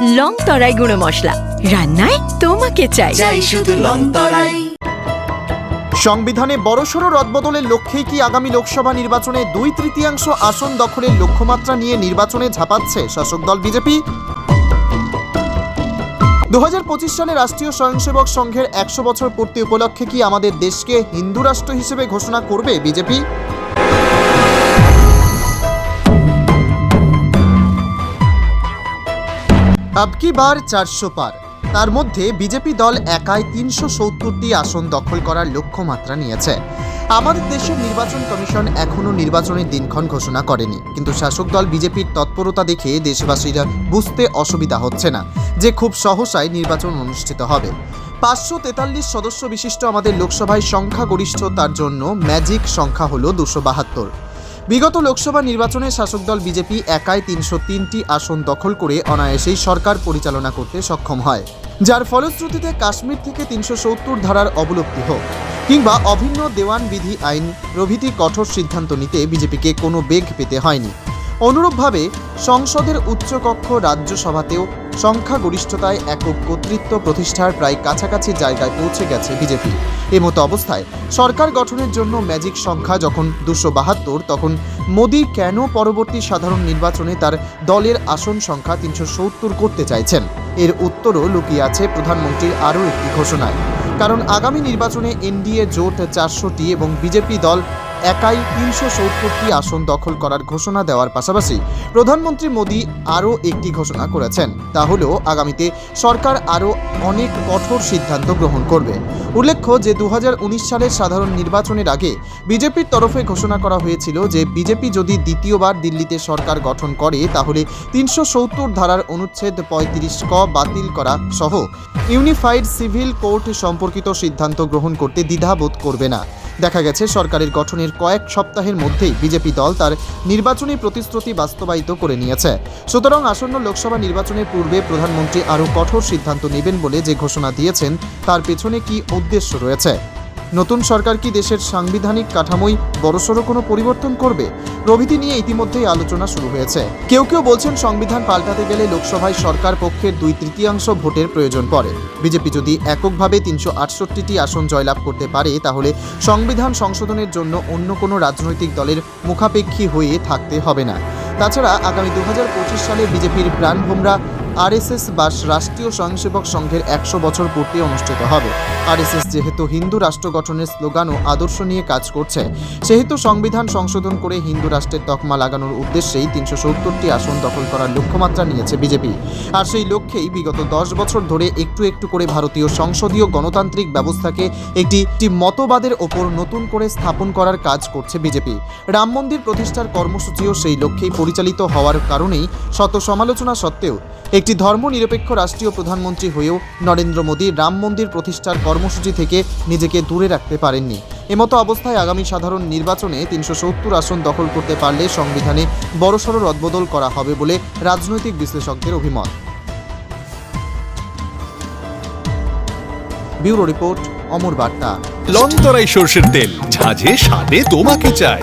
Long তরাই গুঁড়ো মশলা। রান্নায় তোমাকে চাই। চাই শুধু লঙ্কারাই সংবিধানে বড়সড় রদবদলের লক্ষ্যেই কি আগামী লোকসভা নির্বাচনে দুই তৃতীয়াংশ আসন দখলের লক্ষ্যমাত্রা নিয়ে নির্বাচনে ঝাঁপাচ্ছে শাসক দল বিজেপি? দু হাজার পঁচিশ সালে রাষ্ট্রীয় স্বয়ংসেবক সংঘের একশো বছর পূর্তি উপলক্ষে কি আমাদের দেশকে হিন্দু রাষ্ট্র হিসেবে ঘোষণা করবে বিজেপি? আবকি বার চারশো পার। তার মধ্যে বিজেপি দল একাই তিনশো সত্তরটি আসন দখল করার লক্ষ্যমাত্রা নিয়েছে। আমাদের দেশের নির্বাচন কমিশন এখনও নির্বাচনের দিনক্ষণ ঘোষণা করেনি। কিন্তু শাসক দল বিজেপির তৎপরতা দেখে দেশবাসীরা বুঝতে অসুবিধা হচ্ছে না যে খুব সহসায় নির্বাচন অনুষ্ঠিত হবে। পাঁচশো তেতাল্লিশ সদস্য বিশিষ্ট আমাদের লোকসভায় সংখ্যাগরিষ্ঠ তার জন্য ম্যাজিক সংখ্যা হল দুশো বাহাত্তর। বিগত লোকসভা নির্বাচনে শাসক দল বিজেপি একাই তিনশো তিনটি আসন দখল করে অনায়াসেই সরকার পরিচালনা করতে সক্ষম হয়, যার ফলশ্রুতিতে কাশ্মীর থেকে তিনশো সত্তর ধারার অবলুপ্তি হোক, কিংবা অভিন্ন দেওয়ান বিধি আইন প্রভৃতি কঠোর সিদ্ধান্ত নিতে বিজেপিকে কোনো বেগ পেতে হয়নি। অনুরূপভাবে সংসদের উচ্চকক্ষ রাজ্যসভাতেও সংখ্যাগরিষ্ঠতায় একক কর্তৃত্ব প্রতিষ্ঠার প্রায় কাছাকাছি জায়গায় পৌঁছে গেছে বিজেপি। এমতো অবস্থায় সরকার গঠনের জন্য ম্যাজিক সংখ্যা যখন দুশো বাহাত্তর, তখন মোদী কেন পরবর্তী সাধারণ নির্বাচনে তার দলের আসন সংখ্যা তিনশো সত্তর করতে চাইছেন? এর উত্তরও লুকিয়ে আছে প্রধানমন্ত্রীর আরও একটি ঘোষণায়। কারণ আগামী নির্বাচনে এনডিএ জোট চারশোটি এবং বিজেপি দল একাই তিনশো সত্তরটি আসন দখল করার ঘোষণা দেওয়ার পাশাপাশি প্রধানমন্ত্রী মোদী আরও একটি ঘোষণা করেছেন। তা হলো আগামীতে সরকার আরও অনেক কঠোর সিদ্ধান্ত গ্রহণ করবে। উল্লেখ্য যে দু হাজার উনিশ সালের সাধারণ নির্বাচনের আগে বিজেপির তরফে ঘোষণা করা হয়েছিল যে বিজেপি যদি দ্বিতীয়বার দিল্লিতে সরকার গঠন করে, তাহলে তিনশো সত্তর ধারার অনুচ্ছেদ পঁয়ত্রিশ ক বাতিল করা সহ ইউনিফাইড সিভিল কোর্ট সম্পর্কিত সিদ্ধান্ত গ্রহণ করতে দ্বিধাবোধ করবে না। দেখা গেছে, সরকারের গঠনের কয়েক সপ্তাহের মধ্যেই বিজেপি দল তার নির্বাচনী প্রতিশ্রুতি বাস্তবায়িত করে নিয়েছে। সুতরাং আসন্ন লোকসভা নির্বাচনের পূর্বে প্রধানমন্ত্রী আরও কঠোর সিদ্ধান্ত নেবেন বলে যে ঘোষণা দিয়েছেন, তার পেছনে কি উদ্দেশ্য রয়েছে? নতুন সরকার কি দেশের সাংবিধানিক কাঠামোই বড়সড় কোনো পরিবর্তন করবে? প্রভৃতি নিয়ে ইতিমধ্যেই আলোচনা শুরু হয়েছে। কেউ কেউ বলছেন সংবিধান পাল্টাতে গেলে লোকসভায় সরকার পক্ষের দুই তৃতীয়াংশ ভোটের প্রয়োজন পড়ে। বিজেপি যদি এককভাবে তিনশো আটষট্টিটি আসন জয়লাভ করতে পারে, তাহলে সংবিধান সংশোধনের জন্য অন্য কোনো রাজনৈতিক দলের মুখাপেক্ষী হয়ে থাকতে হবে না। তাছাড়া আগামী দু হাজার পঁচিশ সালে বিজেপির প্রাণভোমরা আরএসএস বা রাষ্ট্রীয় স্বয়ংসেবক সংঘের একশো বছর পূর্তি অনুষ্ঠিত হবে। আরএসএস যেহেতু হিন্দু রাষ্ট্র গঠনের স্লোগান ও আদর্শ নিয়ে কাজ করছে, সেহেতু সংবিধান সংশোধন করে হিন্দু রাষ্ট্রের তকমা লাগানোর উদ্দেশ্যেই তিনশো সত্তরটি আসন দখল করার লক্ষ্যমাত্রা নিয়েছে বিজেপি। আর সেই লক্ষ্যেই বিগত দশ বছর ধরে একটু একটু করে ভারতীয় সংসদীয় গণতান্ত্রিক ব্যবস্থাকে একটি মতবাদের ওপর নতুন করে স্থাপন করার কাজ করছে বিজেপি। রাম মন্দির প্রতিষ্ঠার কর্মসূচিও সেই লক্ষ্যেই পরিচালিত হওয়ার কারণেই শত সমালোচনা সত্ত্বেও একটি ধর্মনিরপেক্ষ রাষ্ট্রীয় প্রধানমন্ত্রী হয়েও নরেন্দ্র মোদী রাম মন্দির প্রতিষ্ঠার কর্মসূচি থেকে নিজেকে দূরে রাখতে পারেননি। এমতো অবস্থায় আগামী সাধারণ নির্বাচনে তিনশো সত্তর আসন দখল করতে পারলে সংবিধানে বড়সড় রদবদল করা হবে বলে রাজনৈতিক বিশ্লেষকদের অভিমত। ব্যুরো রিপোর্ট, অমর বার্তা। লংতরাই সর্ষের তেল। ঝাঁঝে স্বাদে তোমাকে চাই।